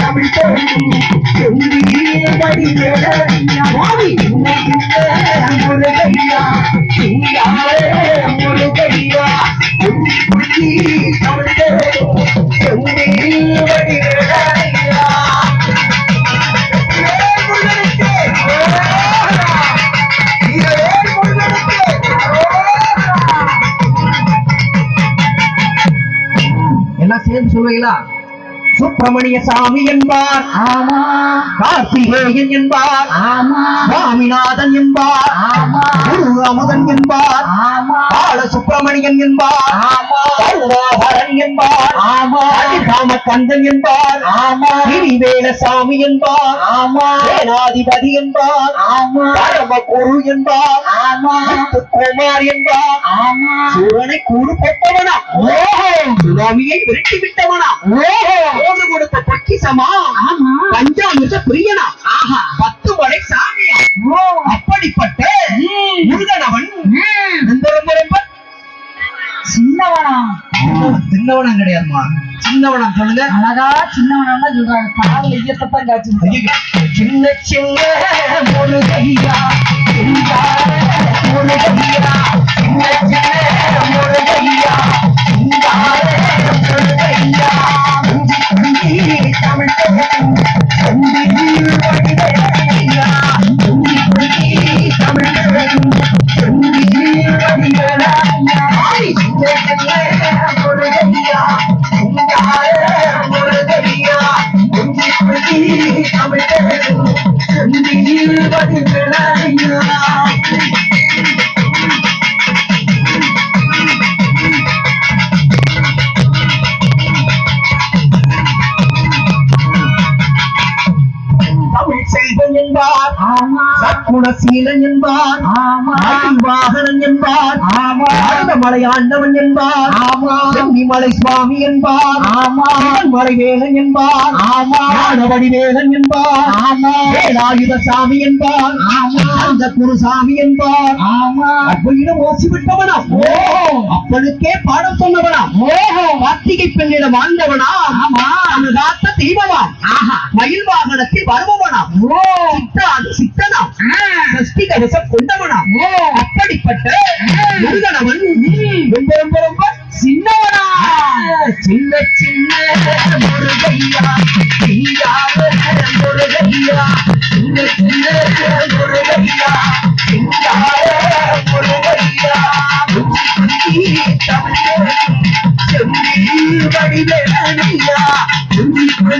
தமிழ் வடிவேலையா மாவி உன்னை முருக எல்லாம் சேர்ந்து சொல்லுவீங்களா? சுப்பிரமணிய சாமி என்பார். ஆமா. கார்த்திகேயன் என்பார். ஆமா. சுவாமிநாதன் என்பார். ஆமா. குரு அமுதன் என்பார். ஆமா. பால சுப்பிரமணியன் என்பார். ஆமா. கருணாகரன் என்பார். ஆமா. காம கந்தன் என்பார். ஆமா. கிரிவேலசாமி என்பார். ஆமா. சேனாதிபதி என்பார். ஆமா. பரம குரு என்பார். குமார் என்பார். ஆமா. சூரனை கூறு போட்டவனா ஓஹோ. சுனாமியை விரட்டி விட்டவனா ஓஹோ. போது கொடுத்த பொக்கிசமா ஆமா. பஞ்சாமிர்த பிரியனா? ஆஹா. பத்து மலை சாமியா? ஓ. அப்படிப்பட்ட. முருகனவன். ரொம்ப ரொம்ப ரொம்ப சின்னவனா. சின்னவனம் கிடையாதுமா? சின்னவனம் சொல்லுங்க. அழகா சின்னவனா சொல்றாங்க காதல் ஐயத்தான் காட்சி. ஐயோ, சின்ன சின்ன முருகையா. என்பார் ஆமா. சற்குணசீலன் என்பார் வாகனன் என்பார் ஆமா. மலை ஆண்டவன் என்பார் சென்னிமலை சுவாமி என்பார் ஆமா. மலை வேலன் என்பார் ஆமா. ஞானவடி வேலன் என்பார் வேலாயுத சாமி என்பார் அந்த குருசாமி என்பார் அப்பனிடம் ஓசி விட்டவனா அப்பனுக்கே பாடம் சொன்னவனா? ஓஹோ கார்த்திகை பெண்ணிடம் வாழ்ந்தவனா? அனுகாத்த தெய்வமா? மயில் வாகனத்தில் வருபவனா? சித்தாது சித்தனா? சஷ்டி கவசம் கொண்டவனா? அப்படிப்பட்ட முருகனவன் ரொம்ப ரொம்ப ரொம்ப சின்னவனா. சின்ன சின்ன முருகையா முருகையா சின்ன சின்ன முருகையா முருகையா. தமிழ் பேசும் செந்தில்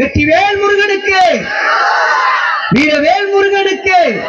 வெற்றிவேல் முருகனுக்கு. வீரவேல் முருகனுக்கு.